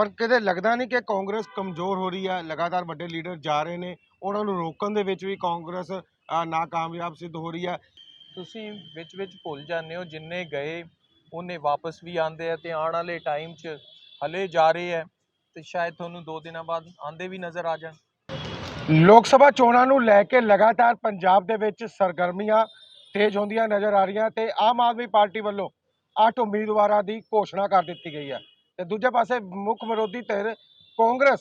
ਪਰ ਕਿਤੇ ਲੱਗਦਾ ਨਹੀਂ ਕਿ ਕਾਂਗਰਸ ਕਮਜ਼ੋਰ ਹੋ ਰਹੀ ਹੈ ਲਗਾਤਾਰ ਵੱਡੇ ਲੀਡਰ ਜਾ ਰਹੇ ਨੇ ਉਹਨਾਂ ਨੂੰ ਰੋਕਣ ਦੇ ਵਿੱਚ ਵੀ ਕਾਂਗਰਸ ਨਾਕਾਮਯਾਬ ਸਿੱਧ ਹੋ ਰਹੀ ਹੈ ਤੁਸੀਂ ਵਿੱਚ ਵਿੱਚ ਭੁੱਲ ਜਾਂਦੇ ਹੋ ਜਿੰਨੇ ਗਏ ਉਹਨੇ ਵਾਪਸ ਵੀ ਆਂਦੇ ਆ ਤੇ ਆਉਣ ਵਾਲੇ ਟਾਈਮ 'ਚ ਹਲੇ ਜਾ ਰਹੇ ਹੈ ਤੇ ਸ਼ਾਇਦ ਤੁਹਾਨੂੰ 2 ਦਿਨਾਂ ਬਾਅਦ ਆਂਦੇ ਵੀ ਨਜ਼ਰ ਆ ਜਾਣ। ਲੋਕ ਸਭਾ ਚੋਣਾਂ ਨੂੰ ਲੈ ਕੇ ਲਗਾਤਾਰ ਪੰਜਾਬ ਦੇ ਵਿੱਚ ਸਰਗਰਮੀਆਂ ਤੇਜ਼ ਹੁੰਦੀਆਂ ਨਜ਼ਰ ਆ ਰਹੀਆਂ ਤੇ ਆਮ ਆਦਮੀ ਪਾਰਟੀ ਵੱਲੋਂ ਅੱਠ ਉਮੀਦਵਾਰਾਂ ਦੀ ਘੋਸ਼ਣਾ ਕਰ ਦਿੱਤੀ ਗਈ ਹੈ ਤੇ ਦੂਜੇ ਪਾਸੇ ਮੁੱਖ ਵਿਰੋਧੀ ਧਿਰ ਕਾਂਗਰਸ।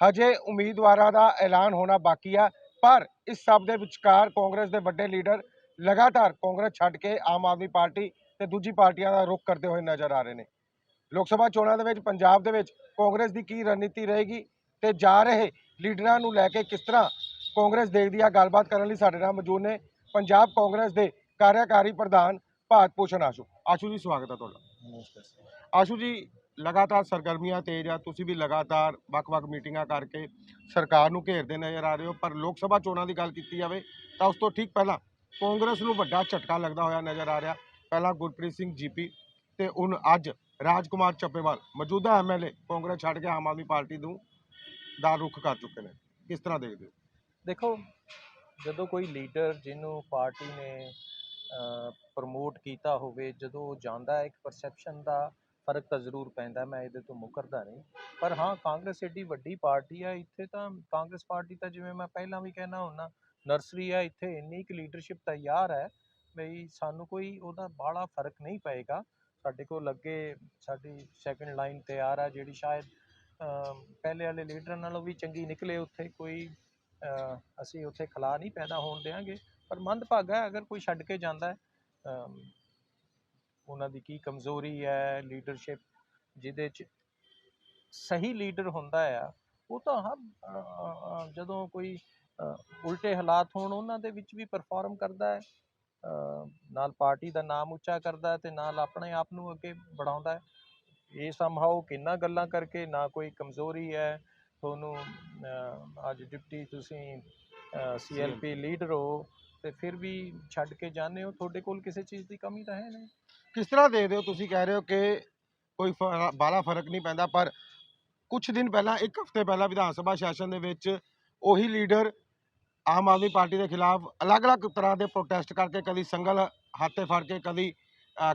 ਹਜੇ ਉਮੀਦਵਾਰਾਂ ਦਾ ਐਲਾਨ ਹੋਣਾ ਬਾਕੀ ਆ ਪਰ ਇਸ ਸਭ ਦੇ ਵਿਚਕਾਰ ਕਾਂਗਰਸ ਦੇ ਵੱਡੇ ਲੀਡਰ ਲਗਾਤਾਰ ਕਾਂਗਰਸ ਛੱਡ ਕੇ ਆਮ ਆਦਮੀ ਪਾਰਟੀ ਤੇ ਦੂਜੀ ਪਾਰਟੀਆਂ ਦਾ ਰੁਖ ਕਰਦੇ ਹੋਏ ਨਜ਼ਰ ਆ ਰਹੇ ਨੇ। ਲੋਕ ਸਭਾ ਚੋਣਾਂ ਦੇ ਵਿੱਚ ਪੰਜਾਬ ਦੇ ਵਿੱਚ ਕਾਂਗਰਸ ਦੀ ਕੀ ਰਣਨੀਤੀ ਰਹੇਗੀ ਤੇ ਜਾ ਰਹੇ ਲੀਡਰਾਂ ਨੂੰ ਲੈ ਕੇ ਕਿਸ ਤਰ੍ਹਾਂ ਕਾਂਗਰਸ ਦੇਖਦੀ ਆ ਗੱਲਬਾਤ ਕਰਨ ਲਈ ਸਾਡੇ ਨਾਲ ਮੌਜੂਦ ਨੇ ਪੰਜਾਬ ਕਾਂਗਰਸ ਦੇ ਕਾਰਜਕਾਰੀ ਪ੍ਰਧਾਨ ਭਾਰਤ ਭੂਸ਼ਣ ਆਸ਼ੂ। ਆਸ਼ੂ ਜੀ ਸਵਾਗਤ ਹੈ ਤੁਹਾਡਾ। ਆਸ਼ੂ ਜੀ ਲਗਾਤਾਰ ਸਰਗਰਮੀਆਂ ਤੇਜ਼ ਆ ਤੁਸੀਂ ਵੀ ਲਗਾਤਾਰ ਵੱਖ-ਵੱਖ ਮੀਟਿੰਗਾਂ ਕਰਕੇ ਸਰਕਾਰ ਨੂੰ ਘੇਰਦੇ ਨਜ਼ਰ ਆ ਰਹੇ ਹੋ ਪਰ ਲੋਕ ਸਭਾ ਚੋਣਾਂ ਦੀ ਗੱਲ ਕੀਤੀ ਜਾਵੇ ਤਾਂ ਉਸ ਤੋਂ ਠੀਕ ਪਹਿਲਾਂ ਕਾਂਗਰਸ ਨੂੰ ਵੱਡਾ ਝਟਕਾ ਲੱਗਦਾ ਹੋਇਆ ਨਜ਼ਰ ਆ ਰਿਹਾ। ਪਹਿਲਾਂ ਗੁਰਪ੍ਰੀਤ ਸਿੰਘ ਜੀਪੀ ਤੇ ਹੁਣ ਅੱਜ ਰਾਜਕੁਮਾਰ ਚੱਪੇਵਾਲ ਮੌਜੂਦਾ ਐਮਐਲਏ ਕਾਂਗਰਸ ਛੱਡ ਕੇ ਆਮ ਆਦਮੀ ਪਾਰਟੀ ਨੂੰ ਦਾ ਰੁਖ ਕਰ ਚੁੱਕੇ ਨੇ। ਕਿਸ ਤਰ੍ਹਾਂ ਦੇਖਦੇ ਹੋ? ਦੇਖੋ ਜਦੋਂ ਕੋਈ ਲੀਡਰ ਜਿਹਨੂੰ ਪਾਰਟੀ ਨੇ ਪ੍ਰਮੋਟ ਕੀਤਾ ਹੋਵੇ ਜਦੋਂ ਉਹ ਜਾਂਦਾ ਹੈ, ਇੱਕ ਪਰਸੈਪਸ਼ਨ ਦਾ ਫ਼ਰਕ ਤਾਂ ਜ਼ਰੂਰ ਪੈਂਦਾ, ਮੈਂ ਇਹਦੇ ਤੋਂ ਮੁਕਰਦਾ ਨਹੀਂ। ਪਰ ਹਾਂ, ਕਾਂਗਰਸ ਏਡੀ ਵੱਡੀ ਪਾਰਟੀ ਹੈ ਇੱਥੇ ਤਾਂ ਕਾਂਗਰਸ ਪਾਰਟੀ ਤਾਂ ਜਿਵੇਂ ਮੈਂ ਪਹਿਲਾਂ ਵੀ ਕਹਿਣਾ ਹੁੰਨਾ ਨਰਸਰੀ ਹੈ ਇੱਥੇ ਇੰਨੀ ਕੁ ਲੀਡਰਸ਼ਿਪ ਤਿਆਰ ਹੈ, ਬਈ ਸਾਨੂੰ ਕੋਈ ਉਹਦਾ ਬਾਹਲਾ ਫ਼ਰਕ ਨਹੀਂ ਪਏਗਾ। ਸਾਡੇ ਕੋਲ ਅੱਗੇ ਸਾਡੀ ਸੈਕੰਡ ਲਾਈਨ ਤਿਆਰ ਆ, ਜਿਹੜੀ ਸ਼ਾਇਦ ਪਹਿਲੇ ਵਾਲੇ ਲੀਡਰਾਂ ਨਾਲੋਂ ਵੀ ਚੰਗੀ ਨਿਕਲੇ ਉੱਥੇ, ਕੋਈ ਅਸੀਂ ਉੱਥੇ ਖਲਾ ਨਹੀਂ ਪੈਦਾ ਹੋਣ ਦੇਵਾਂਗੇ ਪਰ ਮੰਦਭਾਗਾ ਅਗਰ ਕੋਈ ਛੱਡ ਕੇ ਜਾਂਦਾ ਹੈ ਉਹਨਾਂ ਦੀ ਕੀ ਕਮਜ਼ੋਰੀ ਹੈ ਲੀਡਰਸ਼ਿਪ ਜਿਹਦੇ ਚ ਸਹੀ ਲੀਡਰ ਹੁੰਦਾ ਆ ਉਹ ਤਾਂ ਹਰ ਜਦੋਂ ਕੋਈ ਉਲਟੇ ਹਾਲਾਤ ਹੋਣ ਉਹਨਾਂ ਦੇ ਵਿੱਚ ਵੀ ਪਰਫਾਰਮ ਕਰਦਾ ਹੈ ਨਾਲ ਪਾਰਟੀ ਦਾ ਨਾਮ ਉੱਚਾ ਕਰਦਾ ਹੈ ਤੇ ਨਾਲ ਆਪਣੇ ਆਪ ਨੂੰ ਅੱਗੇ ਵਧਾਉਂਦਾ ਹੈ। ਇਹ ਸਮਹਾਉ ਕਿੰਨਾ ਗੱਲਾਂ ਕਰਕੇ ਨਾ ਕੋਈ ਕਮਜ਼ੋਰੀ ਹੈ। ਤੁਹਾਨੂੰ ਅੱਜ ਡਿਪਟੀ ਤੁਸੀਂ ਸੀਐਲਪੀ ਲੀਡਰ ਹੋ ਤੇ ਫਿਰ ਵੀ ਛੱਡ ਕੇ ਜਾਂਦੇ ਹੋ? ਤੁਹਾਡੇ ਕੋਲ ਕਿਸੇ ਚੀਜ਼ ਦੀ ਕਮੀ ਤਾਂ ਹੈ ਨਹੀਂ? ਕਿਸ ਤਰ੍ਹਾਂ ਦੇਖਦੇ ਹੋ ਤੁਸੀਂ ਕਹਿ ਰਹੇ ਹੋ ਕਿ ਕੋਈ ਫ- ਫ਼ਰਕ ਨਹੀਂ ਪੈਂਦਾ, ਪਰ ਕੁਝ ਦਿਨ ਪਹਿਲਾਂ, ਇੱਕ ਹਫ਼ਤੇ ਪਹਿਲਾਂ ਵਿਧਾਨ ਸਭਾ ਸੈਸ਼ਨ ਦੇ ਵਿੱਚ ਉਹੀ ਲੀਡਰ ਆਮ ਆਦਮੀ ਪਾਰਟੀ ਦੇ ਖਿਲਾਫ ਅਲੱਗ-ਅਲੱਗ ਤਰ੍ਹਾਂ ਦੇ ਪ੍ਰੋਟੈਸਟ ਕਰਕੇ ਕਦੀ ਸੰਗਲ ਹੱਥੇ ਫੜ ਕੇ, ਕਦੀ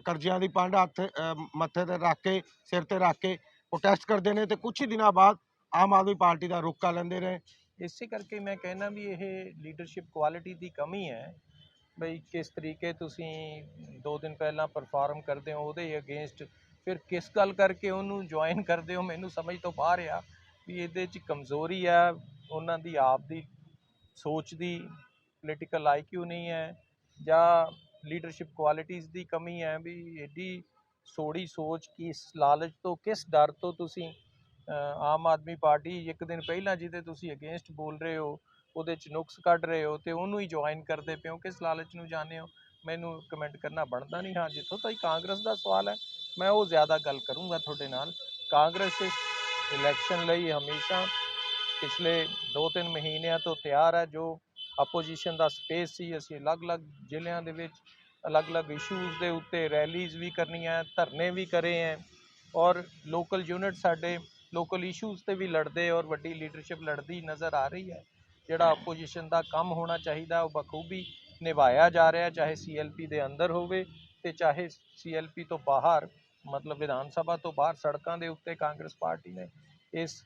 ਕਰਜ਼ਿਆਂ ਦੀ ਪੰਡ ਹੱਥ ਮੱਥੇ ਤੇ ਰੱਖ ਕੇ, ਸਿਰ ਤੇ ਰੱਖ ਕੇ ਪ੍ਰੋਟੈਸਟ ਕਰਦੇ ਨੇ ਤੇ ਕੁਝ ਹੀ ਦਿਨਾਂ ਬਾਅਦ ਆਮ ਆਦਮੀ ਪਾਰਟੀ ਦਾ ਰੁਖ ਕਰ ਲੈਂਦੇ ਨੇ। ਇਸੇ ਕਰਕੇ ਮੈਂ ਕਹਿਣਾ ਵੀ ਇਹ ਲੀਡਰਸ਼ਿਪ ਕੁਆਲਿਟੀ ਦੀ ਕਮੀ ਹੈ ਬਈ ਕਿਸ ਤਰੀਕੇ ਤੁਸੀਂ ਦੋ ਦਿਨ ਪਹਿਲਾਂ ਪਰਫਾਰਮ ਕਰਦੇ ਹੋ ਉਹਦੇ ਅਗੇਂਸਟ ਫਿਰ ਕਿਸ ਗੱਲ ਕਰਕੇ ਉਹਨੂੰ ਜੁਆਇਨ ਕਰਦੇ ਹੋ ਮੈਨੂੰ ਸਮਝ ਤੋਂ ਬਾਹਰ ਆ ਵੀ ਇਹਦੇ 'ਚ ਕਮਜ਼ੋਰੀ ਆ, ਉਹਨਾਂ ਦੀ ਆਪ ਦੀ ਸੋਚ ਦੀ ਪੋਲੀਟੀਕਲ ਆਈਕਿਊ ਨਹੀਂ ਹੈ ਜਾਂ ਲੀਡਰਸ਼ਿਪ ਕੁਆਲਿਟੀਆਂ ਦੀ ਕਮੀ ਹੈ ਵੀ ਏਡੀ ਸੋੜੀ ਸੋਚ ਕਿਸ ਲਾਲਚ ਤੋਂ, ਕਿਸ ਡਰ ਤੋਂ ਤੁਸੀਂ ਆਮ ਆਦਮੀ ਪਾਰਟੀ ਇੱਕ ਦਿਨ ਪਹਿਲਾਂ ਜਿਹਦੇ ਤੁਸੀਂ ਅਗੇਂਸਟ ਬੋਲ ਰਹੇ ਹੋ, ਉਹਦੇ ਚ ਨੁਕਸ ਕੱਢ ਰਹੇ ਹੋ ਤੇ ਉਹਨੂੰ ਹੀ ਜੁਆਇਨ ਕਰਦੇ ਪਿਓ ਕਿਸ ਲਾਲਚ ਨੂੰ ਜਾਣਦੇ ਹੋ? ਮੈਨੂੰ ਕਮੈਂਟ ਕਰਨਾ ਬਣਦਾ ਨਹੀਂ। ਹਾਂ ਜਿੱਥੋਂ ਤੱਕ ਕਾਂਗਰਸ ਦਾ ਸਵਾਲ ਹੈ। ਮੈਂ ਉਹ ਜ਼ਿਆਦਾ ਗੱਲ ਕਰੂੰਗਾ ਤੁਹਾਡੇ ਨਾਲ। ਕਾਂਗਰਸ ਇਸ ਇਲੈਕਸ਼ਨ ਲਈ ਹਮੇਸ਼ਾ ਪਿਛਲੇ 2-3 ਮਹੀਨਿਆਂ ਤੋਂ ਤਿਆਰ ਹੈ। ਜੋ ਆਪੋਜੀਸ਼ਨ ਦਾ ਸਪੇਸ ਸੀ, ਅਸੀਂ ਅਲੱਗ-ਅਲੱਗ ਜ਼ਿਲ੍ਹਿਆਂ ਦੇ ਵਿੱਚ ਅਲੱਗ-ਅਲੱਗ ਇਸ਼ੂਜ਼ ਦੇ ਉੱਤੇ ਰੈਲੀਜ਼ ਵੀ ਕਰਨੀਆਂ ਧਰਨੇ ਵੀ ਕਰੇ ਹੈ ਔਰ ਲੋਕਲ ਯੂਨਿਟ ਸਾਡੇ ਲੋਕਲ ਇਸ਼ੂਜ਼ ਤੇ ਵੀ ਲੜਦੇ ਔਰ ਵੱਡੀ ਲੀਡਰਸ਼ਿਪ ਲੜਦੀ ਨਜ਼ਰ ਆ ਰਹੀ ਹੈ। ਜਿਹੜਾ ਆਪੋਜੀਸ਼ਨ ਦਾ ਕੰਮ ਹੋਣਾ ਚਾਹੀਦਾ, ਉਹ ਬਖੂਬੀ ਨਿਭਾਇਆ ਜਾ ਰਿਹਾ ਚਾਹੇ ਸੀਐਲਪੀ ਦੇ ਅੰਦਰ ਹੋਵੇ ਤੇ ਚਾਹੇ ਸੀਐਲਪੀ ਤੋਂ ਬਾਹਰ, ਮਤਲਬ ਵਿਧਾਨ ਸਭਾ ਤੋਂ ਬਾਹਰ, ਸੜਕਾਂ ਦੇ ਉੱਤੇ ਕਾਂਗਰਸ ਪਾਰਟੀ ਨੇ ਇਸ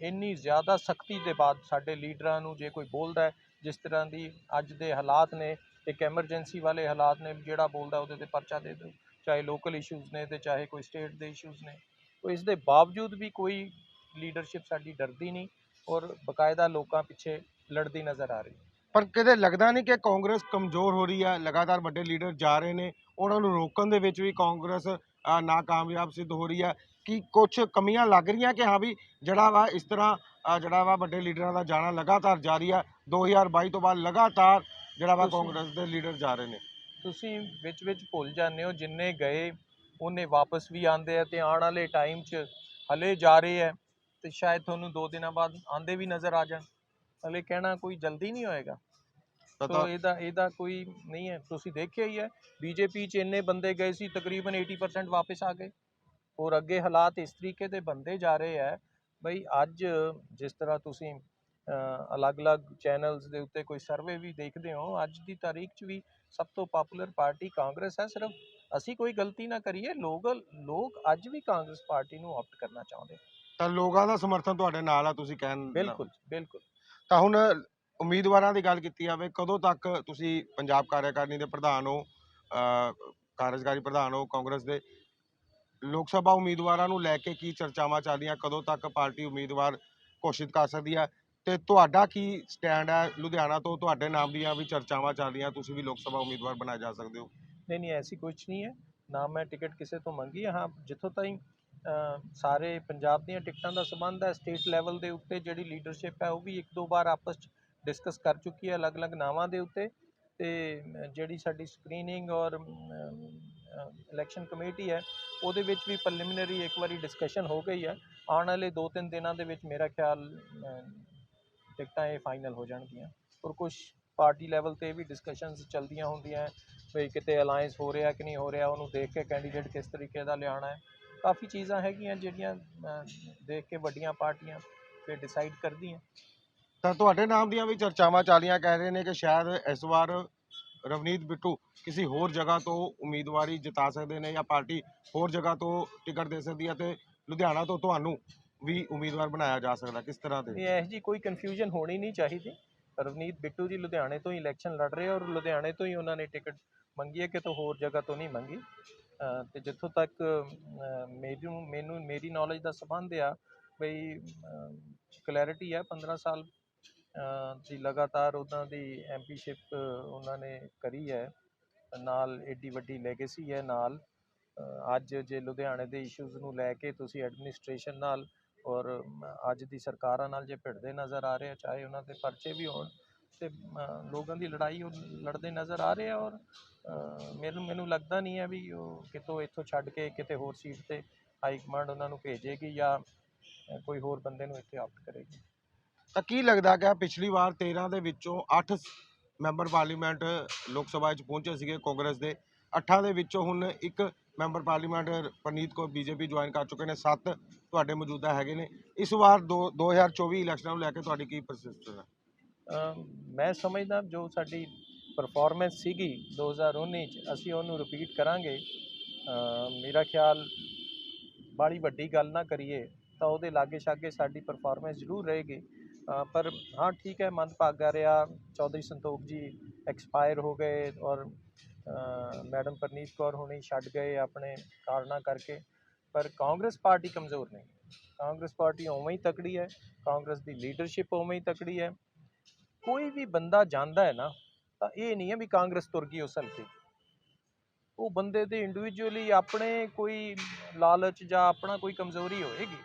ਇੰਨੀ ਜ਼ਿਆਦਾ ਸਖਤੀ ਦੇ ਬਾਅਦ ਸਾਡੇ ਲੀਡਰਾਂ ਨੂੰ ਜੇ ਕੋਈ ਬੋਲਦਾ ਹੈ, ਜਿਸ ਤਰ੍ਹਾਂ ਦੀ ਅੱਜ ਦੇ ਹਾਲਾਤ ਨੇ, ਇੱਕ ਐਮਰਜੈਂਸੀ ਵਾਲੇ ਹਾਲਾਤ ਨੇ, ਜਿਹੜਾ ਬੋਲਦਾ ਉਹਦੇ ਤੇ ਪਰਚਾ ਦੇ ਦਿਓ। ਚਾਹੇ ਲੋਕਲ ਇਸ਼ੂਜ਼ ਨੇ ਤੇ ਚਾਹੇ ਕੋਈ ਸਟੇਟ ਦੇ ਇਸ਼ੂਜ਼ ਨੇ। ਉਹ ਇਸ ਦੇ ਬਾਵਜੂਦ ਵੀ ਕੋਈ ਲੀਡਰਸ਼ਿਪ ਸਾਡੀ ਡਰਦੀ ਨਹੀਂ ਔਰ ਬਕਾਇਦਾ ਲੋਕਾਂ ਪਿੱਛੇ ਲੜਦੀ ਨਜ਼ਰ ਆ ਰਹੀ ਹੈ। ਪਰ ਕਿਤੇ ਲੱਗਦਾ ਨਹੀਂ ਕਿ ਕਾਂਗਰਸ ਕਮਜ਼ੋਰ ਹੋ ਰਹੀ ਹੈ ਲਗਾਤਾਰ ਵੱਡੇ ਲੀਡਰ ਜਾ ਰਹੇ ਨੇ ਉਹਨਾਂ ਨੂੰ ਰੋਕਣ ਦੇ ਵਿੱਚ ਵੀ ਕਾਂਗਰਸ ਅ, ਨਾਕਾਮਯਾਬ ਸਿੱਧ ਹੋ ਰਹੀ ਹੈ। ਕਿ ਕੁਝ ਕਮੀਆਂ ਲੱਗ ਰਹੀਆਂ ਕਿ ਹਾਂ ਵੀ ਜਿਹੜਾ ਵਾ ਇਸ ਤਰ੍ਹਾਂ ਜਿਹੜਾ ਵਾ ਵੱਡੇ ਲੀਡਰਾਂ ਦਾ ਜਾਣਾ ਲਗਾਤਾਰ ਜਾਰੀ ਆ 2022 ਤੋਂ ਬਾਅਦ ਲਗਾਤਾਰ ਜਿਹੜਾ ਵਾ ਕਾਂਗਰਸ ਦੇ ਲੀਡਰ ਜਾ ਰਹੇ ਨੇ। ਤੁਸੀਂ ਵਿੱਚ ਵਿੱਚ ਭੁੱਲ ਜਾਂਦੇ ਹੋ ਜਿੰਨੇ ਗਏ ਉਹਨੇ ਵਾਪਸ ਵੀ ਆਂਦੇ ਆ ਤੇ ਆਉਣ ਵਾਲੇ ਟਾਈਮ 'ਚ ਹਲੇ ਜਾ ਰਹੇ ਹੈ ਤੇ ਸ਼ਾਇਦ ਤੁਹਾਨੂੰ 2 ਦਿਨਾਂ ਬਾਅਦ ਆਂਦੇ ਵੀ ਨਜ਼ਰ ਆ ਜਾਣ। ਹਲੇ ਕਹਿਣਾ ਕੋਈ ਜਲਦੀ ਨਹੀਂ ਹੋਏਗਾ। ਤਾਂ ਇਹਦਾ ਇਹਦਾ ਕੋਈ ਨਹੀਂ ਹੈ। ਤੁਸੀਂ ਦੇਖਿਆ ਹੀ ਹੈ ਬੀਜੇਪੀ 'ਚ ਇੰਨੇ ਬੰਦੇ ਗਏ ਸੀ ਤਕਰੀਬਨ 80% ਵਾਪਸ ਆ ਗਏ। ਔਰ ਅੱਗੇ ਹਾਲਾਤ ਇਸ ਤਰੀਕੇ ਦੇ ਬੰਦੇ ਜਾ ਰਹੇ ਹੈ ਬਈ ਅੱਜ ਜਿਸ ਤਰ੍ਹਾਂ ਤੁਸੀਂ ਅਲੱਗ-ਅਲੱਗ ਚੈਨਲਸ ਦੇ ਉੱਤੇ ਕੋਈ ਸਰਵੇ ਵੀ ਦੇਖਦੇ ਹੋ ਅੱਜ ਦੀ ਤਾਰੀਖ 'ਚ ਵੀ ਸਭ ਤੋਂ ਪਾਪੂਲਰ ਪਾਰਟੀ ਕਾਂਗਰਸ ਹੈ ਸਿਰਫ। ਅਸੀਂ ਕੋਈ ਗਲਤੀ ਨਾ ਕਰੀਏ ਲੋਕ ਲੋਕ ਅੱਜ ਵੀ ਕਾਂਗਰਸ ਪਾਰਟੀ ਨੂੰ ਆਪਟ ਕਰਨਾ ਚਾਹੁੰਦੇ ਤਾਂ ਲੋਕਾਂ ਦਾ ਸਮਰਥਨ ਤੁਹਾਡੇ ਨਾਲ ਆ ਤੁਸੀਂ ਕਹਿਣ ਬਿਲਕੁਲ ਬਿਲਕੁਲ। ਤਾਂ ਹੁਣ ਉਮੀਦਵਾਰਾਂ ਦੀ ਗੱਲ ਕੀਤੀ ਜਾਵੇ ਕਦੋਂ ਤੱਕ ਤੁਸੀਂ ਪੰਜਾਬ ਕਾਰਜਕਾਰਨੀ ਦੇ ਪ੍ਰਧਾਨ ਹੋ ਅਹ, ਕਾਰਜਕਾਰੀ ਪ੍ਰਧਾਨ ਹੋ ਕਾਂਗਰਸ ਦੇ? ਲੋਕ ਸਭਾ ਉਮੀਦਵਾਰਾਂ ਨੂੰ ਲੈ ਕੇ ਕੀ ਚਰਚਾਵਾਂ ਚੱਲਦੀਆਂ ਕਦੋਂ ਤੱਕ ਪਾਰਟੀ ਉਮੀਦਵਾਰ ਘੋਸ਼ਿਤ ਕਰ ਸਕਦੀ ਹੈ ਤੇ ਤੁਹਾਡਾ ਕੀ ਸਟੈਂਡ ਹੈ ਲੁਧਿਆਣਾ ਤੋਂ? ਤੁਹਾਡੇ ਨਾਮ ਦੀਆਂ ਵੀ ਚਰਚਾਵਾਂ ਚੱਲ ਰਹੀਆਂ ਤੁਸੀਂ ਵੀ ਲੋਕ ਸਭਾ ਉਮੀਦਵਾਰ ਬਣਾਏ ਜਾ ਸਕਦੇ ਹੋ। ਨਹੀਂ ਨਹੀਂ ਐਸੀ ਕੁਝ ਨਹੀਂ ਹੈ ਨਾ ਮੈਂ ਟਿਕਟ ਕਿਸੇ ਤੋਂ ਮੰਗੀ ਹਾਂ ਜਿੱਥੋਂ ਤਾਈਂ ਸਾਰੇ ਪੰਜਾਬ ਦੀਆਂ ਟਿਕਟਾਂ ਦਾ ਸੰਬੰਧ ਹੈ ਸਟੇਟ ਲੈਵਲ ਦੇ ਉੱਤੇ ਜਿਹੜੀ ਲੀਡਰਸ਼ਿਪ ਹੈ ਉਹ ਵੀ ਇੱਕ ਦੋ ਵਾਰ ਆਪਸ 'ਚ ਡਿਸਕਸ ਕਰ ਚੁੱਕੀ ਹੈ ਅਲੱਗ-ਅਲੱਗ ਨਾਵਾਂ ਦੇ ਉੱਤੇ ਤੇ ਜਿਹੜੀ ਸਾਡੀ ਸਕਰੀਨਿੰਗ ਔਰ ਇਲੈਕਸ਼ਨ ਕਮੇਟੀ ਹੈ ਉਹਦੇ ਵਿੱਚ ਵੀ ਪ੍ਰੀਲਿਮਿਨਰੀ ਇੱਕ ਵਾਰੀ ਡਿਸਕਸ਼ਨ ਹੋ ਗਈ ਹੈ ਆਉਣ ਵਾਲੇ 2-3 ਦਿਨਾਂ ਦੇ ਵਿੱਚ ਮੇਰਾ ਖਿਆਲ ਟਿਕਟਾਂ ਇਹ ਫਾਈਨਲ ਹੋ ਜਾਣਗੀਆਂ ਔਰ ਕੁਝ ਪਾਰਟੀ ਲੈਵਲ ਤੇ ਵੀ ਡਿਸਕਸ਼ਨਸ ਚੱਲਦੀਆਂ ਹੁੰਦੀਆਂ ਵੀ ਕਿਤੇ ਅਲਾਈਅੰਸ ਹੋ ਰਿਹਾ ਕਿ ਨਹੀਂ ਹੋ ਰਿਹਾ ਉਹਨੂੰ ਦੇਖ ਕੇ ਕੈਂਡੀਡੇਟ ਕਿਸ ਤਰੀਕੇ ਦਾ ਲਿਆਉਣਾ ਹੈ। ਕਾਫੀ ਚੀਜ਼ਾਂ ਹੈਗੀਆਂ ਜਿਹੜੀਆਂ ਦੇਖ ਕੇ ਵੱਡੀਆਂ ਪਾਰਟੀਆਂ ਫਿਰ ਡਿਸਾਈਡ ਕਰਦੀਆਂ। ਤਾਂ ਤੁਹਾਡੇ ਨਾਮ ਦੀਆਂ ਵੀ ਚਰਚਾਵਾਂ ਚੱਲੀਆਂ ਕਹਿ ਰਹੇ ਨੇ ਕਿ ਸ਼ਾਇਦ ਇਸ ਵਾਰ ਰਵਨੀਤ ਬਿੱਟੂ ਕਿਸੇ ਹੋਰ ਜਗ੍ਹਾ ਤੋਂ ਉਮੀਦਵਾਰੀ ਜਿਤਾ ਸਕਦੇ ਨੇ ਜਾਂ ਪਾਰਟੀ ਹੋਰ ਜਗ੍ਹਾ ਤੋਂ ਟਿਕਟ ਦੇ ਸਕਦੀ ਹੈ ਤੇ ਲੁਧਿਆਣਾ ਤੋਂ ਤੁਹਾਨੂੰ ਵੀ ਉਮੀਦਵਾਰ ਬਣਾਇਆ ਜਾ ਸਕਦਾ ਕਿਸ ਤਰ੍ਹਾਂ ਦੇ? ਇਹੋ ਜੀ ਕੋਈ ਕਨਫਿਊਜ਼ਨ ਹੋਣੀ ਨਹੀਂ ਚਾਹੀਦੀ। ਰਵਨੀਤ ਬਿੱਟੂ ਜੀ ਲੁਧਿਆਣੇ ਤੋਂ ਹੀ ਇਲੈਕਸ਼ਨ ਲੜ ਰਹੇ ਔਰ ਲੁਧਿਆਣੇ ਤੋਂ ਹੀ ਉਹਨਾਂ ਨੇ ਟਿਕਟ ਮੰਗੀ ਹੈ ਕਿਤੋਂ ਹੋਰ ਜਗ੍ਹਾ ਤੋਂ ਨਹੀਂ ਮੰਗੀ? ਅ, ਤੇ ਜਿੱਥੋਂ ਤੱਕ ਅ, ਮੈਨੂੰ ਮੈਨੂੰ ਮੇਰੀ ਨੌਲੇਜ ਦਾ ਸੰਬੰਧ ਆ ਬਈ ਕਲੈਰਿਟੀ ਹੈ 15 ਸਾਲ ਅ, ਦੀ ਲਗਾਤਾਰ ਉਹਨਾਂ ਦੀ ਐਮਪੀਸ਼ਿਪ ਉਹਨਾਂ ਨੇ ਕਰੀ ਹੈ। ਨਾਲ ਏਡੀ ਵੱਡੀ ਲੈਗੇਸੀ ਹੈ ਨਾਲ। ਅ, ਅੱਜ ਜੇ ਲੁਧਿਆਣੇ ਦੇ ਇਸ਼ੂਜ਼ ਨੂੰ ਲੈ ਕੇ ਤੁਸੀਂ ਐਡਮਿਨਿਸਟ੍ਰੇਸ਼ਨ ਨਾਲ ਔਰ ਮ, ਅੱਜ ਦੀ ਸਰਕਾਰਾਂ ਨਾਲ ਜੇ ਭਿੜਦੇ ਨਜ਼ਰ ਆ ਰਹੇ ਆ ਚਾਹੇ ਉਹਨਾਂ ਦੇ ਪਰਚੇ ਵੀ ਹੋਣ ਤੇ ਲੋਕਾਂ ਦੀ ਲੜਾਈ ਉਹ ਲੜਦੇ ਨਜ਼ਰ ਆ ਰਹੇ ਆ ਔਰ ਅ, ਮੈਨੂੰ ਮੈਨੂੰ ਲੱਗਦਾ ਨਹੀਂ ਹੈ ਵੀ ਉਹ ਕਿਤੋਂ ਇੱਥੋਂ ਛੱਡ ਕੇ ਕਿਤੇ ਹੋਰ ਸੀਟ ਤੇ ਹਾਈ ਕਮਾਂਡ ਉਹਨਾਂ ਨੂੰ ਭੇਜੇਗੀ ਜਾਂ ਕੋਈ ਹੋਰ ਬੰਦੇ ਨੂੰ ਇੱਥੇ ਆਪਟ ਕਰੇਗੀ। ਤਾਂ ਕੀ ਲੱਗਦਾ ਕਿ ਪਿਛਲੀ ਵਾਰ 13 ਦੇ ਵਿੱਚੋਂ 8 ਮੈਂਬਰ ਪਾਰਲੀਮੈਂਟ ਲੋਕ ਸਭਾ 'ਚ ਪਹੁੰਚੇ ਸੀਗੇ ਕਾਂਗਰਸ ਦੇ। 8 ਦੇ ਵਿੱਚੋਂ ਹੁਣ ਇੱਕ member parliament Preneet Kaur BJP join ਕਰ ਚੁੱਕੇ ਨੇ 7 ਤੁਹਾਡੇ ਮੌਜੂਦਾ ਹੈਗੇ ਨੇ। ਇਸ ਵਾਰ ਦੋ 2024 ਇਲੈਕਸ਼ਨਾਂ ਨੂੰ ਲੈ ਕੇ ਤੁਹਾਡੀ ਕੀ ਪਰਸੈਪਸ਼ਨ ਹੈ? ਮੈਂ ਸਮਝਦਾ ਜੋ ਸਾਡੀ ਪਰਫਾਰਮੈਂਸ ਸੀਗੀ 2019 ਚ, ਅਸੀਂ ਉਹਨੂੰ ਰਿਪੀਟ ਕਰਾਂਗੇ। ਮੇਰਾ ਖਿਆਲ ਬਾੜੀ ਵੱਡੀ ਗੱਲ ਨਾ ਕਰੀਏ, ਤਾਂ ਉਹਦੇ ਲਾਗੇ ਛਾਗੇ ਸਾਡੀ ਪਰਫਾਰਮੈਂਸ ਜ਼ਰੂਰ ਰਹੇਗੀ। ਪਰ ਹਾਂ, ਠੀਕ ਹੈ, ਮੰਦਭਾਗਾ ਰਿਹਾ, ਚੌਧਰੀ ਸੰਤੋਖ ਜੀ ਐਕਸਪਾਇਰ ਹੋ ਗਏ ਔਰ ਮੈਡਮ ਪਰਨੀਤ ਕੌਰ ਹੁਣੀ ਛੱਡ ਗਏ ਆਪਣੇ ਕਾਰਨਾਂ ਕਰਕੇ। ਪਰ ਕਾਂਗਰਸ ਪਾਰਟੀ ਕਮਜ਼ੋਰ ਨਹੀਂ। ਕਾਂਗਰਸ ਪਾਰਟੀ ਉਵੇਂ ਹੀ ਤਕੜੀ ਹੈ, ਕਾਂਗਰਸ ਦੀ ਲੀਡਰਸ਼ਿਪ ਉਵੇਂ ਹੀ ਤਕੜੀ ਹੈ। ਕੋਈ ਵੀ ਬੰਦਾ ਜਾਂਦਾ ਹੈ ਨਾ, ਤਾਂ ਇਹ ਨਹੀਂ ਹੈ ਵੀ ਕਾਂਗਰਸ ਤੁਰ ਗਈ ਉਸ ਹਲਕੇ ਉਹ ਬੰਦੇ ਦੇ ਇੰਡੀਵਿਜੂਅਲੀ ਆਪਣੇ ਕੋਈ ਲਾਲਚ ਜਾਂ ਆਪਣਾ ਕੋਈ ਕਮਜ਼ੋਰੀ ਹੋਏਗੀ,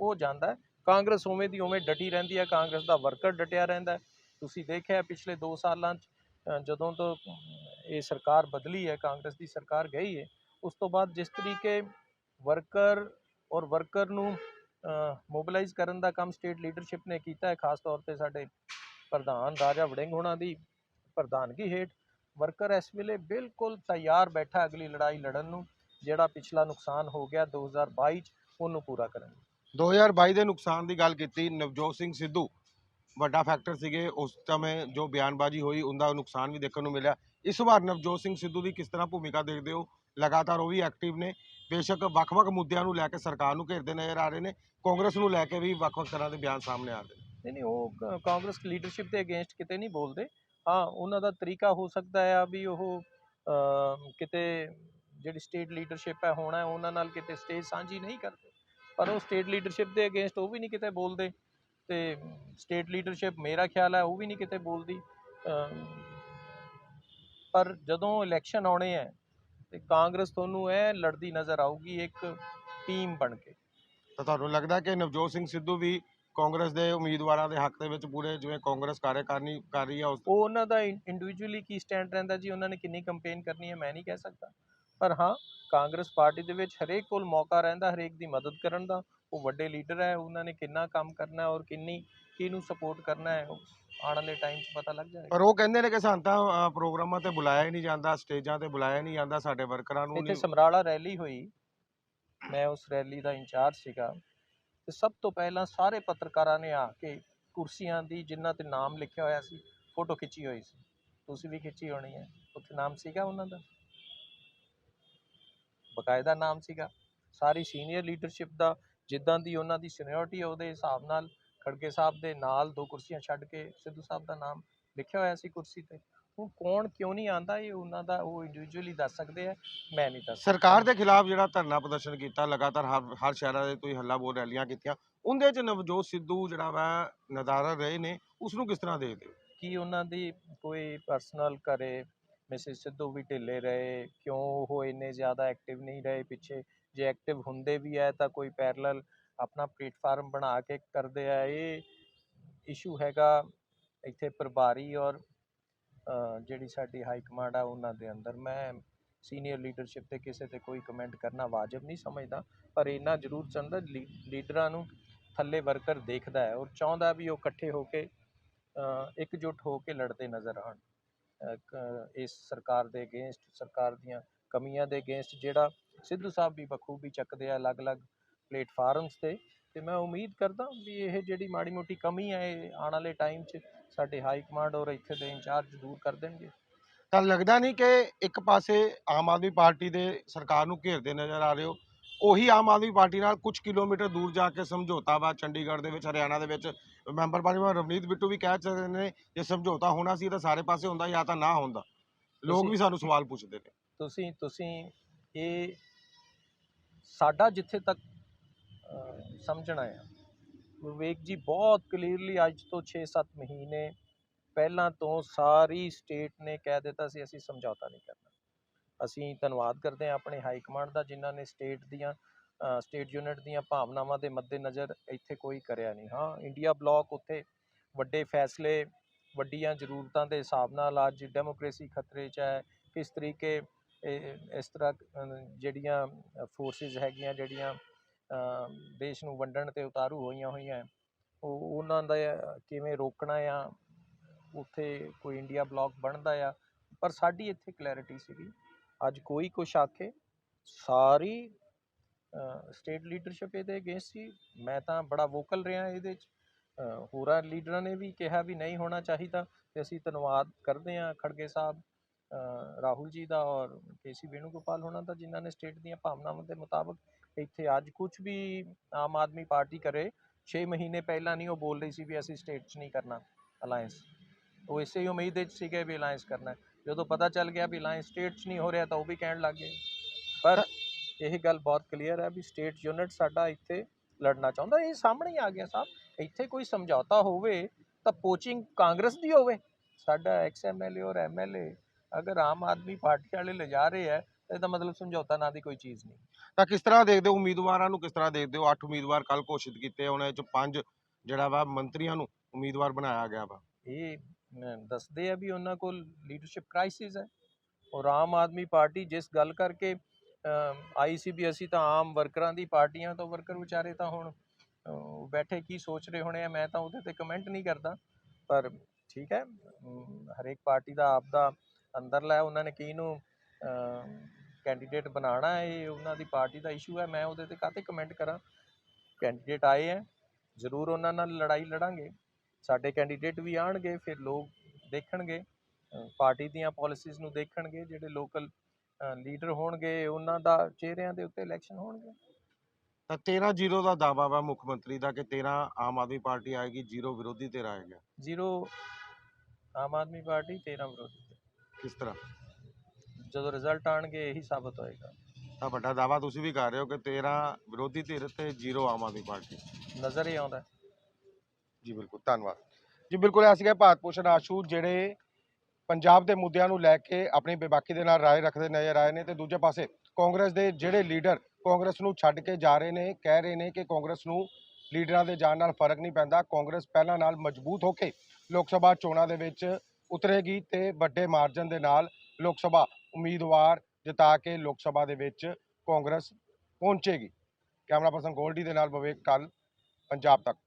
ਉਹ ਜਾਂਦਾ ਕਾਂਗਰਸ ਉਵੇਂ ਦੀ ਉਵੇਂ ਡਟੀ ਰਹਿੰਦੀ ਹੈ, ਕਾਂਗਰਸ ਦਾ ਵਰਕਰ ਡਟਿਆ ਰਹਿੰਦਾ ਤੁਸੀਂ ਦੇਖਿਆ ਪਿਛਲੇ 2 ਸਾਲਾਂ 'ਚ ਜਦੋਂ ਤੋਂ ਇਹ ਸਰਕਾਰ ਬਦਲੀ ਹੈ, ਕਾਂਗਰਸ ਦੀ ਸਰਕਾਰ ਗਈ ਹੈ, ਉਸ ਤੋਂ ਬਾਅਦ ਜਿਸ ਤਰੀਕੇ ਵਰਕਰ ਔਰ ਵਰਕਰ ਨੂੰ ਮੋਬਿਲਾਈਜ਼ ਕਰਨ ਦਾ ਕੰਮ ਸਟੇਟ ਲੀਡਰਸ਼ਿਪ ਨੇ ਕੀਤਾ ਹੈ, ਖਾਸ ਤੌਰ ਤੇ ਸਾਡੇ ਪ੍ਰਧਾਨ ਰਾਜਾ ਵੜਿੰਗ ਹੋਣਾ ਦੀ ਪ੍ਰਧਾਨਗੀ ਹੇਠ ਵਰਕਰ ਇਸ ਵੇਲੇ ਬਿਲਕੁਲ ਤਿਆਰ ਬੈਠਾ ਅਗਲੀ ਲੜਾਈ ਲੜਨ ਨੂੰ, ਜਿਹੜਾ ਪਿਛਲਾ ਨੁਕਸਾਨ ਹੋ ਗਿਆ 2022 ਚ, ਉਹਨੂੰ ਪੂਰਾ ਕਰਨ ਲਈ 2022 ਦੇ ਨੁਕਸਾਨ ਦੀ ਗੱਲ ਕੀਤੀ, ਨਵਜੋਤ ਸਿੰਘ ਸਿੱਧੂ ਵੱਡਾ ਫੈਕਟਰ ਸੀਗੇ, ਉਸ ਸਮੇਂ ਜੋ ਬਿਆਨਬਾਜ਼ੀ ਹੋਈ, ਉਹਦਾ ਨੁਕਸਾਨ ਵੀ ਦੇਖਣ ਨੂੰ ਮਿਲਿਆ। ਇਸ ਵਾਰ ਨਵਜੋਤ ਸਿੰਘ ਸਿੱਧੂ ਦੀ ਕਿਸ ਤਰ੍ਹਾਂ ਭੂਮਿਕਾ ਦੇਖਦੇ ਹੋ? ਲਗਾਤਾਰ ਉਹ ਵੀ ਐਕਟਿਵ ਨੇ। ਬੇਸ਼ੱਕ ਵੱਖ-ਵੱਖ ਮੁੱਦਿਆਂ ਨੂੰ ਲੈ ਕੇ ਸਰਕਾਰ ਨੂੰ ਘੇਰਦੇ ਨਜ਼ਰ ਆ ਰਹੇ ਨੇ, ਕਾਂਗਰਸ ਨੂੰ ਲੈ ਕੇ ਵੀ ਵੱਖ-ਵੱਖ ਤਰ੍ਹਾਂ ਦੇ ਬਿਆਨ ਸਾਹਮਣੇ ਆ ਰਹੇ ਨੇ। ਨਹੀਂ ਨਹੀਂ ਉਹ ਕ- ਕਾਂਗਰਸ ਲੀਡਰਸ਼ਿਪ ਦੇ ਅਗੇਂਸਟ ਕਿਤੇ ਨਹੀਂ ਬੋਲਦੇ। ਹਾਂ ਉਹਨਾਂ ਦਾ ਤਰੀਕਾ ਹੋ ਸਕਦਾ ਹੈ ਵੀ ਉਹ ਅਮ, ਕਿਤੇ ਜਿਹੜੀ ਸਟੇਟ ਲੀਡਰਸ਼ਿਪ ਹੈ ਹੋਣਾ ਹੈ ਉਹਨਾਂ ਨਾਲ ਕਿਤੇ ਸਟੇਜ ਸਾਂਝੀ ਨਹੀਂ ਕਰਦੇ। ਪਰ ਉਹ ਸਟੇਟ ਲੀਡਰਸ਼ਿਪ ਦੇ ਅਗੇਂਸਟ ਉਹ ਵੀ ਨਹੀਂ ਕਿਤੇ ਬੋਲਦੇ। ਤੇ ਸਟੇਟ ਲੀਡਰਸ਼ਿਪ ਮੇਰਾ ਖਿਆਲ ਹੈ ਉਹ ਵੀ ਨਹੀਂ ਕਿਤੇ ਬੋਲਦੀ। ਅਮ, ਪਰ ਜਦੋਂ ਇਲੈਕਸ਼ਨ ਆਉਣੇ ਹੈ ਤੇ ਕਾਂਗਰਸ ਤੁਹਾਨੂੰ ਇਹ ਲੜਦੀ ਨਜ਼ਰ ਆਊਗੀ ਇੱਕ ਟੀਮ ਬਣ ਕੇ। ਤਾਂ ਤੁਹਾਨੂੰ ਲੱਗਦਾ ਕਿ ਨਵਜੋਤ ਸਿੰਘ ਸਿੱਧੂ ਵੀ ਕਾਂਗਰਸ ਦੇ ਉਮੀਦਵਾਰਾਂ ਦੇ ਹੱਕ ਦੇ ਵਿੱਚ ਪੂਰੇ ਜਿਵੇਂ ਕਾਂਗਰਸ ਕਾਰਜਕਾਰਨੀ ਕਰ ਰਹੀ ਉਸ ਉਹ ਉਹਨਾਂ ਦਾ ਇੰਡੀਵਿਜੂਅਲੀ ਕੀ ਸਟੈਂਡ ਰਹਿੰਦਾ ਜੀ ਉਹਨਾਂ ਨੇ ਕਿੰਨੀ ਕੰਪੇਨ ਕਰਨੀ ਹੈ ਮੈਂ ਨਹੀਂ ਕਹਿ ਸਕਦਾ। ਪਰ ਹਾਂ ਕਾਂਗਰਸ ਪਾਰਟੀ ਦੇ ਵਿੱਚ ਹਰੇਕ ਕੋਲ ਮੌਕਾ ਰਹਿੰਦਾ ਹਰੇਕ ਦੀ ਮਦਦ ਕਰਨ ਦਾ। ਉਹ ਵੱਡੇ ਲੀਡਰ ਹੈ ਉਹਨਾਂ ਨੇ ਕਿੰਨਾ ਕੰਮ ਕਰਨਾ ਔਰ ਕਿੰਨੀ ਕਿਹਨੂੰ ਸਪੋਰਟ ਕਰਨਾ ਹੈ ਆਉਣ ਵਾਲੇ ਟਾਈਮ 'ਚ ਪਤਾ ਲੱਗ ਜਾਏਗਾ। ਪਰ ਉਹ ਕਹਿੰਦੇ ਨੇ ਕਿ ਸਾਨੂੰ ਤਾਂ ਪ੍ਰੋਗਰਾਮਾਂ ਤੇ ਬੁਲਾਇਆ ਹੀ ਨਹੀਂ ਜਾਂਦਾ ਸਟੇਜਾਂ ਤੇ ਬੁਲਾਇਆ ਨਹੀਂ ਜਾਂਦਾ ਸਾਡੇ ਵਰਕਰਾਂ ਨੂੰ ਇੱਥੇ ਸਮਰਾਲਾ ਰੈਲੀ ਹੋਈ। ਮੈਂ ਉਸ ਰੈਲੀ ਦਾ ਇੰਚਾਰਜ ਸੀਗਾ। ਤੇ ਸਭ ਤੋਂ ਪਹਿਲਾਂ ਸਾਰੇ ਪੱਤਰਕਾਰਾਂ ਨੇ ਆ ਕੇ ਕੁਰਸੀਆਂ ਦੀ ਜਿਨ੍ਹਾਂ ਤੇ ਨਾਮ ਲਿਖਿਆ ਹੋਇਆ ਸੀ, ਫੋਟੋ ਖਿੱਚੀ ਹੋਈ ਸੀ। ਤੁਸੀਂ ਵੀ ਖਿੱਚੀ ਹੋਣੀ ਹੈ। ਉੱਥੇ ਨਾਮ ਸੀਗਾ ਉਹਨਾਂ ਦਾ? ਬਕਾਇਦਾ ਨਾਮ ਸੀਗਾ। ਸਾਰੀ ਸੀਨੀਅਰ ਲੀਡਰਸ਼ਿਪ ਦਾ, ਜਿੱਦਾਂ ਦੀ ਉਹਨਾਂ ਦੀ ਸੀਨੀਅਰਿਟੀ ਉਹਦੇ ਹਿਸਾਬ ਨਾਲ ਖੜਗੇ ਸਾਹਿਬ ਦੇ ਨਾਲ ਦੋ ਕੁਰਸੀਆਂ ਛੱਡ ਕੇ ਸਿੱਧੂ ਸਾਹਿਬ ਦਾ ਨਾਮ ਲਿਖਿਆ ਹੋਇਆ ਸੀ ਕੁਰਸੀ ਤੇ। ਹੁਣ ਕੌਣ ਕਿਉਂ ਨਹੀਂ ਆਂਦਾ ਇਹ ਉਹਨਾਂ ਦਾ ਉਹ ਇੰਡੀਵਿਜੂਅਲੀ ਦੱਸ ਸਕਦੇ ਆ ਮੈਂ ਨਹੀਂ ਦੱਸ ਸਰਕਾਰ ਦੇ ਖਿਲਾਫ ਜਿਹੜਾ ਧਰਨਾ ਪ੍ਰਦਰਸ਼ਨ ਕੀਤਾ ਲਗਾਤਾਰ ਹਰ ਹਰ ਸ਼ਹਿਰਾਂ ਦੇ ਤੁਸੀਂ ਹੱਲਾ ਬੋਲ ਰੈਲੀਆਂ ਕੀਤੀਆਂ ਉਹਦੇ ਚ ਨਵਜੋਤ ਸਿੱਧੂ ਜਿਹੜਾ ਵਾ ਨਜ਼ਾਰਾ ਰਹੇ ਨੇ ਉਸ ਨੂੰ ਕਿਸ ਤਰ੍ਹਾਂ ਦੇਖਦੇ ਹੋ? ਕੀ ਉਹਨਾਂ ਦੀ ਕੋਈ ਪਰਸਨਲ ਕਰੇ ਮਿਸਿਸ ਸਿੱਧੂ ਵੀ ਢਿੱਲੇ ਰਹੇ ਕਿਉਂ ਉਹ ਇੰਨੇ ਜ਼ਿਆਦਾ ਐਕਟਿਵ ਨਹੀਂ ਰਹੇ ਪਿੱਛੇ? ਜੇ ਐਕਟਿਵ ਹੁੰਦੇ ਵੀ ਹੈ ਤਾਂ ਕੋਈ ਪੈਰਲਲ ਆਪਣਾ ਪਲੇਟਫਾਰਮ ਬਣਾ ਕੇ ਕਰਦੇ ਆ ਇਹ ਇਸ਼ੂ ਹੈਗਾ ਇੱਥੇ ਪ੍ਰਭਾਰੀ ਔਰ ਜਿਹੜੀ ਸਾਡੀ ਹਾਈ ਕਮਾਂਡ ਆ ਉਹਨਾਂ ਦੇ ਅੰਦਰ। ਮੈਂ ਸੀਨੀਅਰ ਲੀਡਰਸ਼ਿਪ ਤੇ ਕਿਸੇ ਤੇ ਕੋਈ ਕਮੈਂਟ ਕਰਨਾ ਵਾਜਬ ਨਹੀਂ ਸਮਝਦਾ ਪਰ ਇੰਨਾ ਜ਼ਰੂਰ ਚਾਹੁੰਦਾ ਲੀ ਲੀਡਰਾਂ ਨੂੰ ਥੱਲੇ ਵਰਕਰ ਦੇਖਦਾ ਹੈ ਔਰ ਚਾਹੁੰਦਾ ਵੀ ਉਹ ਇਕੱਠੇ ਹੋ ਕੇ ਅ, ਇਕਜੁੱਟ ਹੋ ਕੇ ਲੜਦੇ ਨਜ਼ਰ ਆਉਣ। ਇਸ ਸਰਕਾਰ ਦੇ ਅਗੇਂਸਟ ਸਰਕਾਰ ਦੀਆਂ ਕਮੀਆਂ ਦੇ ਅਗੇਂਸਟ ਜਿਹੜਾ ਸਿੱਧੂ ਸਾਹਿਬ ਵੀ ਬਖੂਬੀ ਚੱਕਦੇ ਆ ਅਲੱਗ-ਅਲੱਗ ਪਲੇਟਫਾਰਮਸ ਤੇ। ਤੇ ਮੈਂ ਉਮੀਦ ਕਰਦਾ ਵੀ ਇਹ ਜਿਹੜੀ ਮਾੜੀ ਮੋਟੀ ਕਮੀ ਹੈ ਇਹ ਆਉਣ ਵਾਲੇ ਟਾਈਮ 'ਚ ਸਾਡੇ ਹਾਈ ਕਮਾਂਡ ਔਰ ਇੱਥੇ ਦੇ ਇੰਚਾਰਜ ਦੂਰ ਕਰ ਦੇਣਗੇ। ਤਾਂ ਲੱਗਦਾ ਨਹੀਂ ਕਿ ਇੱਕ ਪਾਸੇ ਆਮ ਆਦਮੀ ਪਾਰਟੀ ਦੇ ਸਰਕਾਰ ਨੂੰ ਘੇਰਦੇ ਨਜ਼ਰ ਆ ਰਹੇ ਹੋ। ਉਹੀ ਆਮ ਆਦਮੀ ਪਾਰਟੀ ਨਾਲ ਕੁਝ ਕਿਲੋਮੀਟਰ ਦੂਰ ਜਾ ਕੇ ਸਮਝੌਤਾ ਵਾ ਚੰਡੀਗੜ੍ਹ ਦੇ ਵਿੱਚ ਹਰਿਆਣਾ ਦੇ ਵਿੱਚ ਮੈਂਬਰ ਪਾਰਲੀਮੈਂਟ ਰਵਨੀਤ ਬਿੱਟੂ ਵੀ ਕਹਿ ਸਕਦੇ ਨੇ ਜੇ ਸਮਝੌਤਾ ਹੋਣਾ ਸੀ ਤਾਂ ਸਾਰੇ ਪਾਸੇ ਹੁੰਦਾ ਜਾਂ ਤਾਂ ਨਾ ਹੁੰਦਾ। ਲੋਕ ਵੀ ਸਾਨੂੰ ਸਵਾਲ ਪੁੱਛਦੇ ਨੇ। ਤੁਸੀਂ ਤੁਸੀਂ ਇਹ ਸਾਡਾ ਜਿੱਥੇ ਤੱਕ ਸਮਝਣਾ ਆ ਵਿਵੇਕ ਜੀ, ਬਹੁਤ ਕਲੀਅਰਲੀ ਅੱਜ ਤੋਂ 6-7 ਮਹੀਨੇ ਪਹਿਲਾਂ ਤੋਂ ਸਾਰੀ ਸਟੇਟ ਨੇ ਕਹਿ ਦਿੱਤਾ ਸੀ, ਅਸੀਂ ਸਮਝੌਤਾ ਨਹੀਂ ਕਰਨਾ। ਅਸੀਂ ਧੰਨਵਾਦ ਕਰਦੇ ਹਾਂ ਆਪਣੇ ਹਾਈ ਕਮਾਂਡ ਦਾ, ਜਿਨ੍ਹਾਂ ਨੇ ਸਟੇਟ ਦੀਆਂ ਸਟੇਟ ਯੂਨਿਟ ਦੀਆਂ ਭਾਵਨਾਵਾਂ ਦੇ ਮੱਦੇਨਜ਼ਰ ਇੱਥੇ ਕੋਈ ਕਰਿਆ ਨਹੀਂ। ਹਾਂ ਇੰਡੀਆ ਬਲਾਕ ਉੱਥੇ ਵੱਡੇ ਫੈਸਲੇ, ਵੱਡੀਆਂ ਜ਼ਰੂਰਤਾਂ ਦੇ ਹਿਸਾਬ ਨਾਲ ਅੱਜ ਡੈਮੋਕ੍ਰੇਸੀ ਖਤਰੇ 'ਚ ਹੈ। ਕਿਸ ਤਰੀਕੇ ਇਸ ਤਰ੍ਹਾਂ ਜਿਹੜੀਆਂ ਫੋਰਸਿਸ ਹੈਗੀਆਂ, ਜਿਹੜੀਆਂ ਦੇਸ਼ ਨੂੰ ਵੰਡਣ ਤੇ ਉਤਾਰੂ ਹੋਈਆਂ ਹੋਈਆਂ ਉਹ ਉਹਨਾਂ ਦਾ, ਕਿਵੇਂ ਰੋਕਣਾ ਆ, ਉੱਥੇ ਕੋਈ ਇੰਡੀਆ ਬਲਾਕ ਬਣਦਾ ਆ। ਪਰ ਸਾਡੀ ਇੱਥੇ ਕਲੈਰਿਟੀ ਸੀਗੀ। ਅੱਜ ਕੋਈ ਕੁਛ ਆਖੇ, ਸਾਰੀ ਸਟੇਟ ਲੀਡਰਸ਼ਿਪ ਇਹਦੇ ਅਗੇਂਸਟ ਸੀ। ਮੈਂ ਤਾਂ ਬੜਾ ਵੋਕਲ ਰਿਹਾ ਇਹਦੇ 'ਚ। ਹੋਰਾਂ ਲੀਡਰਾਂ ਨੇ ਵੀ ਕਿਹਾ ਵੀ ਨਹੀਂ ਹੋਣਾ ਚਾਹੀਦਾ ਤੇ ਅਸੀਂ ਧੰਨਵਾਦ ਕਰਦੇ ਹਾਂ ਖੜਗੇ ਸਾਹਿਬ ਰਾਹੁਲ ਜੀ ਦਾ ਔਰ ਕੇਸੀ ਵੇਣੂਗੋਪਾਲ ਹੋਣਾ ਦਾ, ਜਿਨ੍ਹਾਂ ਨੇ ਸਟੇਟ ਦੀਆਂ ਭਾਵਨਾਵਾਂ ਦੇ ਮੁਤਾਬਕ ਇੱਥੇ ਅੱਜ ਕੁਝ ਵੀ ਆਮ ਆਦਮੀ ਪਾਰਟੀ ਕਰੇ 6 ਮਹੀਨੇ ਪਹਿਲਾਂ ਨਹੀਂ ਉਹ ਬੋਲ ਰਹੀ ਸੀ ਵੀ ਅਸੀਂ ਸਟੇਟ 'ਚ ਨਹੀਂ ਕਰਨਾ ਅਲਾਈਅੰਸ ਉਹ ਇਸੇ ਹੀ ਉਮੀਦ ਵਿੱਚ ਸੀਗੇ ਵੀ ਅਲਾਈਅੰਸ ਕਰਨਾ ਜਦੋਂ ਪਤਾ ਚੱਲ ਗਿਆ ਵੀ ਅਲਾਈਅੰਸ ਸਟੇਟ 'ਚ ਨਹੀਂ ਹੋ ਰਿਹਾ ਤਾਂ ਉਹ ਵੀ ਕਹਿਣ ਲੱਗ ਗਏ। ਪਰ ਇਹ ਗੱਲ ਬਹੁਤ ਕਲੀਅਰ ਹੈ ਵੀ ਸਟੇਟ ਯੂਨਿਟ ਸਾਡਾ ਇੱਥੇ ਲੜਨਾ ਚਾਹੁੰਦਾ, ਇਹ ਸਾਹਮਣੇ ਹੀ ਆ ਗਿਆ ਸਾਹਿਬ। ਇੱਥੇ ਕੋਈ ਸਮਝੌਤਾ ਹੋਵੇ ਤਾਂ ਪੋਚਿੰਗ ਕਾਂਗਰਸ ਦੀ ਹੋਵੇ। ਸਾਡਾ ਐਕਸ ਐਮਐਲਏ ਔਰ ਐਮਐਲਏ ਅਗਰ ਆਮ ਆਦਮੀ ਪਾਰਟੀ ਵਾਲੇ ਲਿਜਾ ਰਹੇ ਹੈ, ਤਾਂ ਇਹਦਾ ਮਤਲਬ ਸਮਝੌਤਾ ਨਾਂ ਦੀ ਕੋਈ ਚੀਜ਼ ਨਹੀਂ। ਤਾਂ ਕਿਸ ਤਰ੍ਹਾਂ ਦੇਖਦੇ ਹੋ? ਉਮੀਦਵਾਰਾਂ ਨੂੰ ਕਿਸ ਤਰ੍ਹਾਂ ਦੇਖਦੇ ਹੋ? ਅੱਠ ਉਮੀਦਵਾਰ ਕੱਲ ਘੋਸ਼ਿਤ ਕੀਤੇ ਉਹਨਾਂ ਵਿੱਚ ਪੰਜ ਜਿਹੜਾ ਵਾ ਮੰਤਰੀਆਂ ਨੂੰ ਉਮੀਦਵਾਰ ਬਣਾਇਆ ਗਿਆ ਵਾ। ਇਹ ਦੱਸਦੇ ਆ ਵੀ ਉਹਨਾਂ ਕੋਲ ਲੀਡਰਸ਼ਿਪ ਕ੍ਰਾਈਸਿਸ ਹੈ ਔਰ ਆਮ ਆਦਮੀ ਪਾਰਟੀ ਜਿਸ ਗੱਲ ਕਰਕੇ ਆਈ ਸੀ ਵੀ ਅਸੀਂ ਤਾਂ ਆਮ ਵਰਕਰਾਂ ਦੀ ਪਾਰਟੀਆਂ ਤੋਂ ਵਰਕਰ ਵਿਚਾਰੇ ਤਾਂ ਹੁਣ ਬੈਠੇ ਕੀ ਸੋਚ ਰਹੇ ਹੋਣੇ ਆ, ਮੈਂ ਤਾਂ ਉਹਦੇ ਤੇ ਕਮੈਂਟ ਨਹੀਂ ਕਰਦਾ। ਪਰ ਠੀਕ ਹੈ ਹਰੇਕ ਪਾਰਟੀ ਦਾ ਆਪਦਾ ਅੰਦਰਲਾ ਹੈ ਉਹਨਾਂ ਨੇ ਕਿਹਨੂੰ ਕੈਂਡੀਡੇਟ ਬਣਾਉਣਾ ਹੈ ਇਹ ਉਹਨਾਂ ਦੀ ਪਾਰਟੀ ਦਾ ਇਸ਼ੂ ਹੈ ਮੈਂ ਉਹਦੇ ਤੇ ਕਾਹਤੇ ਕਮੈਂਟ ਕਰਾਂ? ਕੈਂਡੀਡੇਟ ਆਏ ਹੈ ਜ਼ਰੂਰ ਉਹਨਾਂ ਨਾਲ ਲੜਾਈ ਲੜਾਂਗੇ। ਸਾਡੇ ਕੈਂਡੀਡੇਟ ਵੀ ਆਣਗੇ ਫਿਰ ਲੋਕ ਦੇਖਣਗੇ ਪਾਰਟੀ ਦੀਆਂ ਪਾਲਿਸੀਜ਼ ਨੂੰ ਦੇਖਣਗੇ ਜਿਹੜੇ ਲੋਕਲ ਲੀਡਰ ਹੋਣਗੇ ਉਹਨਾਂ ਦਾ ਚਿਹਰਿਆਂ ਦੇ ਉੱਤੇ ਇਲੈਕਸ਼ਨ ਹੋਣਗੇ। ਤਾਂ 13 ਜ਼ੀਰੋ ਦਾ ਦਾਵਾ ਵਾ ਮੁੱਖ ਮੰਤਰੀ ਦਾ ਕਿ 13 ਆਮ ਆਦਮੀ ਪਾਰਟੀ ਆਏਗੀ ਜ਼ੀਰੋ ਵਿਰੋਧੀ ਧਿਰ ਆਏਗਾ। ਜ਼ੀਰੋ ਆਮ ਆਦਮੀ ਪਾਰਟੀ 13 ਵਿਰੋਧੀ। ਧਿਰ। ਕਿਸ ਤਰ੍ਹਾਂ? ਜਦੋਂ ਰਿਜ਼ਲਟ ਆਣਗੇ ਇਹੀ ਸਾਬਤ ਹੋਏਗਾ। ਤਾਂ ਵੱਡਾ ਦਾਵਾ ਤੁਸੀਂ ਵੀ ਕਰ ਰਹੇ ਹੋ ਕਿ 13 ਵਿਰੋਧੀ ਧਿਰ ਤੇ ਜ਼ੀਰੋ ਆਮ ਆਦਮੀ ਪਾਰਟੀ। ਨਜ਼ਰ ਹੀ ਆਉਂਦਾ। ਹੈ। ਜੀ ਬਿਲਕੁਲ ਧੰਨਵਾਦ। ਜੀ ਬਿਲਕੁਲ ਇਹ ਸੀਗੇ ਭਾਰਤ ਭੂਸ਼ਣ ਆਸ਼ੂ ਜਿਹੜੇ ਪੰਜਾਬ ਦੇ ਮੁੱਦਿਆਂ ਨੂੰ ਲੈ ਕੇ ਆਪਣੀ ਬੇਬਾਕੀ ਦੇ ਨਾਲ ਰਾਏ ਰੱਖਦੇ ਨਜ਼ਰ ਆਏ ਨੇ ਤੇ ਦੂਜੇ ਪਾਸੇ ਕਾਂਗਰਸ ਦੇ ਜਿਹੜੇ ਲੀਡਰ ਕਾਂਗਰਸ ਨੂੰ ਛੱਡ ਕੇ ਜਾ ਰਹੇ ਨੇ ਕਹਿ ਰਹੇ ਨੇ ਕਿ ਕਾਂਗਰਸ ਨੂੰ ਲੀਡਰਾਂ ਦੇ ਜਾਣ ਨਾਲ ਫ਼ਰਕ ਨਹੀਂ ਪੈਂਦਾ। ਕਾਂਗਰਸ ਪਹਿਲਾਂ ਨਾਲ ਮਜ਼ਬੂਤ ਹੋ ਕੇ ਲੋਕ ਸਭਾ ਚੋਣਾਂ ਦੇ ਵਿੱਚ ਉਤਰੇਗੀ ਤੇ ਵੱਡੇ ਮਾਰਜਨ ਦੇ ਨਾਲ ਲੋਕ ਸਭਾ ਉਮੀਦਵਾਰ ਜਿਤਾ ਕੇ ਲੋਕ ਸਭਾ ਦੇ ਵਿੱਚ ਕਾਂਗਰਸ ਪਹੁੰਚੇਗੀ। ਕੈਮਰਾ ਪਰਸਨ ਗੋਲਡੀ ਦੇ ਨਾਲ ਵਿਵੇਕ ਕੱਲ ਪੰਜਾਬ ਤੱਕ।